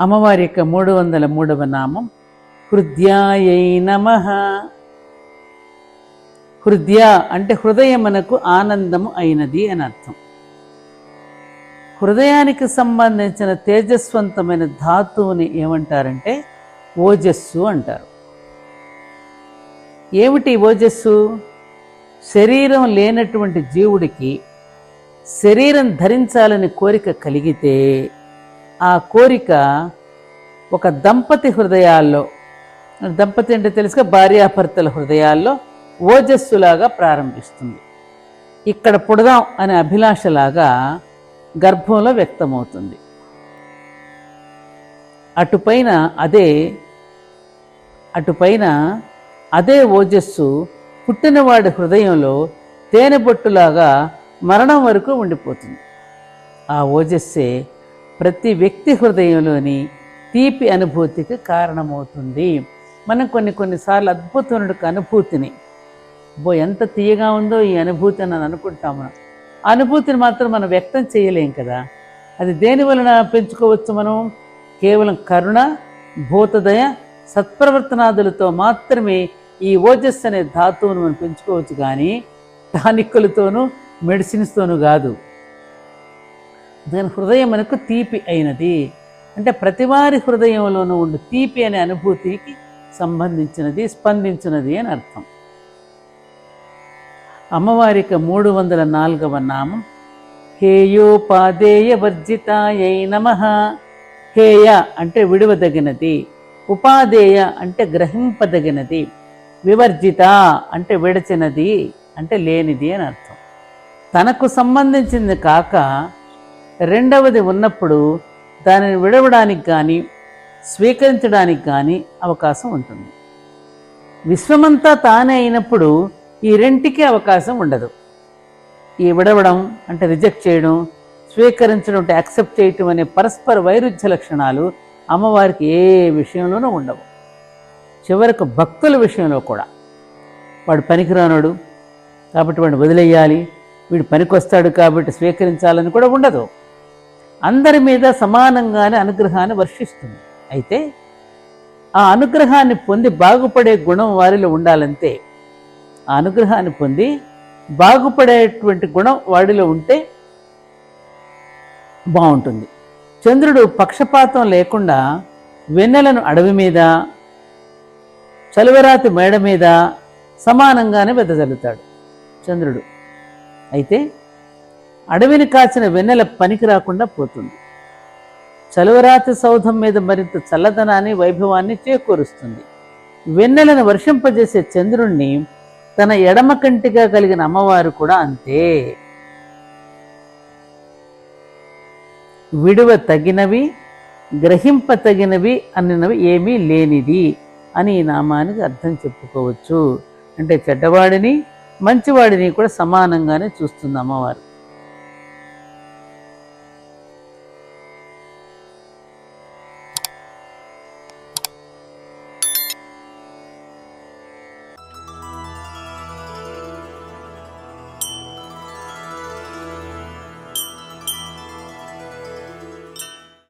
అమ్మవారి యొక్క మూడు వందల మూడవ నామం హృద్యాయై నమ. హృదయ అంటే హృదయమునకు ఆనందము అయినది అని అర్థం. హృదయానికి సంబంధించిన తేజస్వంతమైన ధాతువుని ఏమంటారంటే ఓజస్సు అంటారు. ఏమిటి ఓజస్సు? శరీరం లేనటువంటి జీవుడికి శరీరం ధరించాలని కోరిక కలిగితే ఆ కోరిక ఒక దంపతి హృదయాల్లో దంపతి అంటే తెలుసుగా భార్యాభర్తల హృదయాల్లో ఓజస్సులాగా ప్రారంభిస్తుంది. ఇక్కడ పుడదాం అనే అభిలాషలాగా గర్భంలో వ్యక్తమవుతుంది. అటుపైన అదే అటుపైన అదే ఓజస్సు పుట్టినవాడి హృదయంలో తేనెబొట్టులాగా మరణం వరకు ఉండిపోతుంది. ఆ ఓజస్సే ప్రతి వ్యక్తి హృదయంలోని తీపి అనుభూతికి కారణమవుతుంది. మనం కొన్ని కొన్నిసార్లు అద్భుతమైన అనుభూతిని బో ఎంత తీయగా ఉందో ఈ అనుభూతి అని అనుకుంటాము ఆ అనుభూతిని మాత్రం మనం వ్యక్తం చేయలేం కదా. అది దేని వలన పెంచుకోవచ్చు మనం? కేవలం కరుణ భూతదయ సత్ప్రవర్తనాదులతో మాత్రమే ఈ ఓజస్ అనే ధాతువును మనం పెంచుకోవచ్చు కానీ టానిక్కులతోనూ మెడిసిన్స్తోనూ కాదు. దాని హృదయం మనకు తీపి అయినది. అంటే ప్రతివారి హృదయంలోనూ ఉండు తీపి అనే అనుభూతికి సంబంధించినది స్పందించినది అని అర్థం. అమ్మవారికి మూడు వందల నాలుగవ నామం. హేయోపాదేయ వర్జితాయై నమ. హేయ అంటే విడువదగినది. ఉపాదేయ అంటే గ్రహింపదగినది. వివర్జిత అంటే విడచినది అంటే లేనిది అని అర్థం. తనకు సంబంధించింది కాక రెండవది ఉన్నప్పుడు దానిని విడవడానికి కానీ స్వీకరించడానికి కానీ అవకాశం ఉంటుంది. విశ్వమంతా తానే అయినప్పుడు ఈ రెంటికి అవకాశం ఉండదు. ఈ విడవడం అంటే రిజెక్ట్ చేయడం స్వీకరించడం అంటే యాక్సెప్ట్ చేయటం అనే పరస్పర వైరుధ్య లక్షణాలు అమ్మవారికి ఏ విషయంలోనూ ఉండవు. చివరకు భక్తుల విషయంలో కూడా. వాడు పనికిరానోడు కాబట్టి వాడిని వదిలేయాలి. వీడు పనికొస్తాడు కాబట్టి స్వీకరించాలని కూడా ఉండదు. అందరి మీద సమానంగానే అనుగ్రహాన్ని వర్షిస్తుంది. అయితే ఆ అనుగ్రహాన్ని పొంది బాగుపడే గుణం వారిలో ఉండాలంటే ఆ అనుగ్రహాన్ని పొంది బాగుపడేటువంటి గుణం వాడిలో ఉంటే బాగుంటుంది. చంద్రుడు పక్షపాతం లేకుండా వెన్నెలను అడవి మీద చలువరాతి మేడ మీద సమానంగానే వెదజల్లుతాడు చంద్రుడు. అయితే అడవిని కాచిన వెన్నెల పనికి రాకుండా పోతుంది. చలువరాతి సౌధం మీద మరింత చల్లదనాన్ని వైభవాన్ని చేకూరుస్తుంది. వెన్నెలను వర్షింపజేసే చంద్రుణ్ణి తన ఎడమ కంటిగా కలిగిన అమ్మవారు కూడా అంతే. విడువ తగినవి గ్రహింప తగినవి అన్నవి ఏమీ లేనిది అని ఈ నామానికి అర్థం చెప్పుకోవచ్చు. అంటే చెడ్డవాడిని మంచివాడిని కూడా సమానంగానే చూస్తుంది అమ్మవారు.